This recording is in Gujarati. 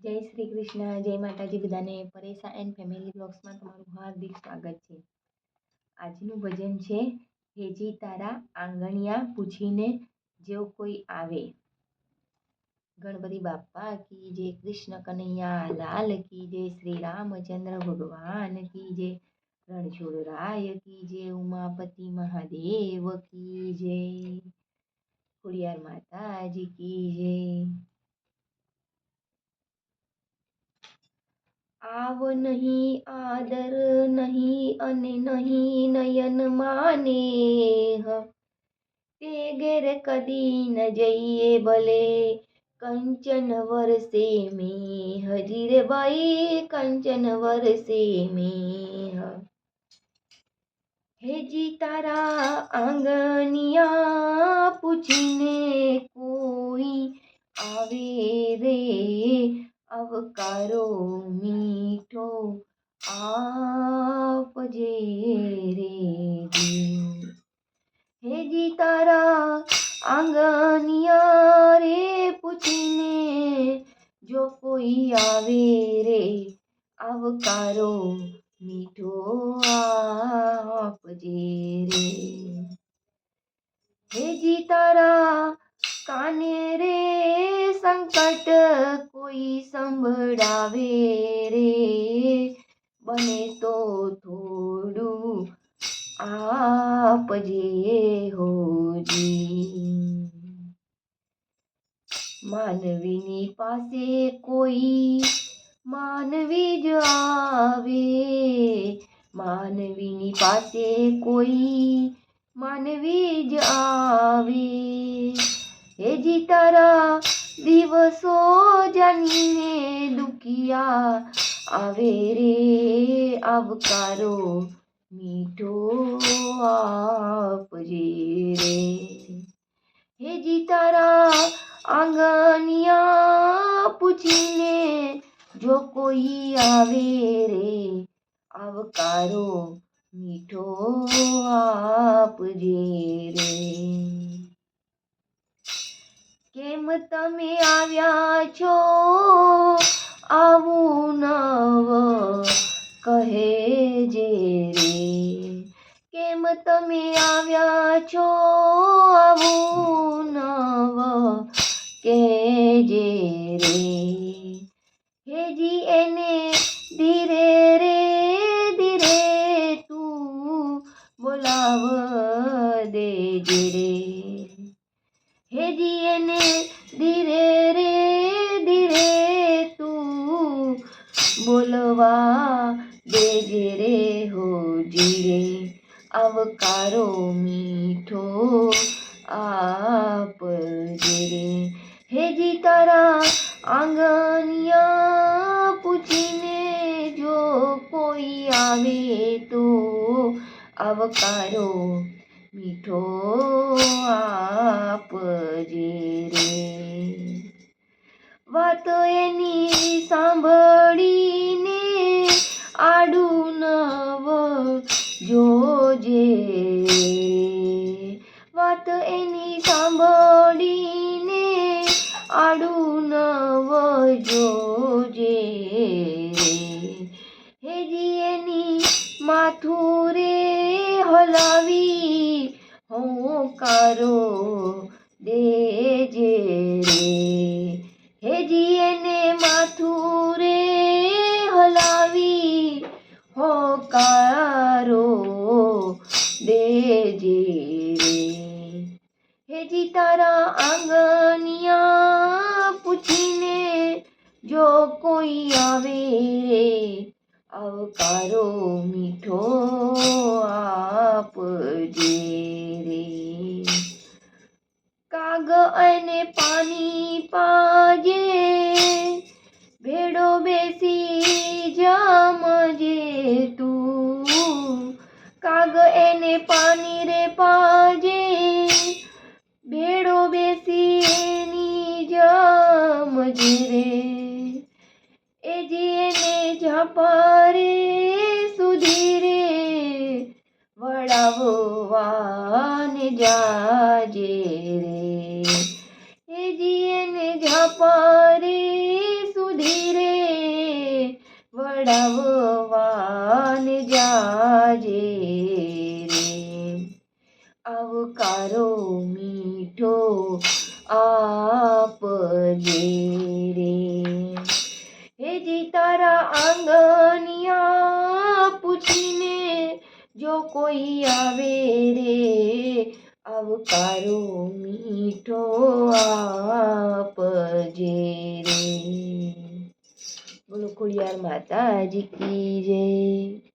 જય શ્રી કૃષ્ણ, જય માતાજી બધાને પરેશા એન્ડ ફેમિલી બ્લોગ્સમાં તમારું હાર્દિક સ્વાગત છે. આજનું ભજન છે હેજી તારા આંગણિયા પૂછીને જો કોઈ આવે. ગણપતિ બાપ્પા કી જય કૃષ્ણ કનૈયા, લાલ કી જય શ્રી રામચંદ્ર ભગવાન કી જય રણછોડરાય કી જય ઉમાપતિ મહાદેવ કી જય ખોડિયાર માતાજી કી જય આવ નહીં આદર નહીં અને નહીં નયન માને તે ઘેર કદી ન જઈએ ભલે કંચન વરસે મેં હજી રે ભાઈ કંચન વરસે મેં હેજી તારા આંગણિયા પૂછીને કોઈ આવે રે આવકારો મીઠો આપજે રે હે જી તારા આંગણિયા રે પૂછીને જો કોઈ આવે રે આવકારો મીઠો આપજે રે. હેજી તારા કાને રે સંકટ કોઈ સંભળાવે રે? બને તો થોડું આપજે હોજી માનવીની પાસે કોઈ માનવી જ આવે. માનવીની પાસે કોઈ માનવી જ આવે. હેજી તારા દિવસો જાણીને દુખિયા આવે રે આવકારો મીઠો આપજે રે હેજી તારા આંગણિયા પૂછીને જો કોઈ આવે રે આવકારો મીઠો આપજે રે કેમ તમે આવ્યા છો? આવું નવ કહે જે રે. કેમ તમે આવ્યા છો? આવું નવ કેજે રે. હેજી એને બોલવા દેજે રે હોજી રે આવકારો મીઠો આપજે રે હેજી તારા આંગણિયા પૂછીને જો કોઈ આવે તો આવકારો મીઠો આપજે રે વાત એની સાંભળીને જોજે. વાત એની સાંભળીને આડું નવ જોજે. હેજી એની માથું રે હલાવી હોકારો દેજે પાણી પાજે, ભેડો બેસી જામજે તું. કાગ એને પાણી રે પાજે, ભેડો બેસી એની જામજે રે. એ જેને ઝાપારે, સુધી રે વળાવવાને જાજે રે. એ જીએને ઝાપારે સુધી ચડાવવાને જાજે રે. આવકારો મીઠો આપજે રે. હેજી તારા આંગણિયા પૂછીને જો કોઈ આવે રે આવકારો મીઠો આપજે રે. બોલો ખોડિયાર માતાજી કી જય.